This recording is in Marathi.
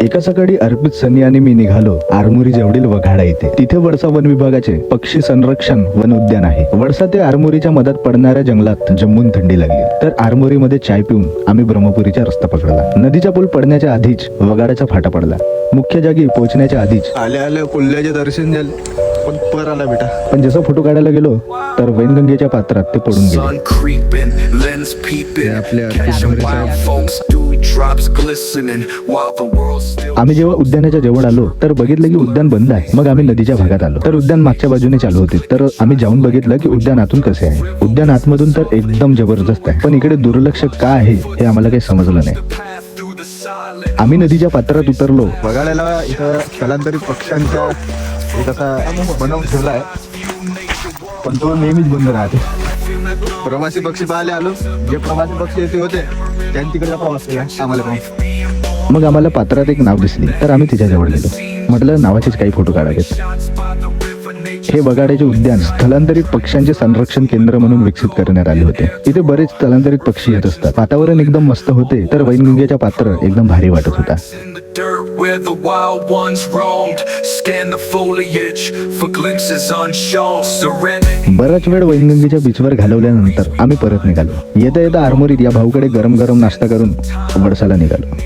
एका सकाळी अर्पित सनी आणि मी निघालो. आरमोरी जवळील वघाडा येथे तिथे वडसा वन विभागाचे पक्षी संरक्षण वन उद्यान आहे. वडसा ते आरमोरीच्या मधात पडणाऱ्या जंगलात जम्मून थंडी लागली. तर आरमोरीमध्ये चाय पिऊन आम्ही ब्रह्मपुरीचा रस्ता पकडला. नदीचा पूल पडण्याच्या आधीच वगाड्याचा फाटा पडला. मुख्य जागी पोहोचण्याच्या आधीच आल्या आल्या कुल्ल्याचे दर्शन झाले. पण पर आला बेटा. पण जसं फोटो काढायला गेलो तर वैनगंगेच्या पात्रात ते पडून गेले. आम्ही जेव्हा उद्यानाच्या जवळ आलो तर बघितलं की उद्यान बंद आहे. मग आम्ही नदीच्या भागात आलो. तर उद्यान मागच्या बाजूने चालू होते. तर आम्ही जाऊन बघितलं की उद्यान आतून कसे आहे. उद्यान आतमधून तर एकदम जबरदस्त आहे. पण इकडे दुर्लक्ष का आहे हे आम्हाला काही समजलं नाही. आम्ही नदीच्या पात्रात उतरलो. बघायला इथं स्थलांतरित पक्ष्यांचा एक असा बनवून ठेवला आहे. पण तो नेहमीच बंद राहते. प्रवासी पक्षी पाहायला आलो. जे प्रवासी पक्षी येते होते त्यांच्याकडे प्रवास केला आम्हाला पण मग आम्हाला पात्रात एक नाव दिसली. तर आम्ही तिच्याजवळ गेलो. म्हटलं नावाचेच काही फोटो काढावेत. हे बगाड्याचे उद्यान स्थलांतरित पक्ष्यांचे संरक्षण केंद्र म्हणून विकसित करण्यात आले होते. इथे बरेच स्थलांतरित पक्षी येत असतात. वातावरण एकदम मस्त होते तर वैनगंगेच्या पात्र एकदम भारी वाटत होता. Where the wild ones roamed. Scan the foliage for glimpses unshown. Serenity. बराच वेळ वैनगंगेच्या बीचवर घालवल्यानंतर आम्ही परत निघालो येता येता आरमोरीत या भाऊकडे गरम गरम नाश्ता करून वडसाला निघालो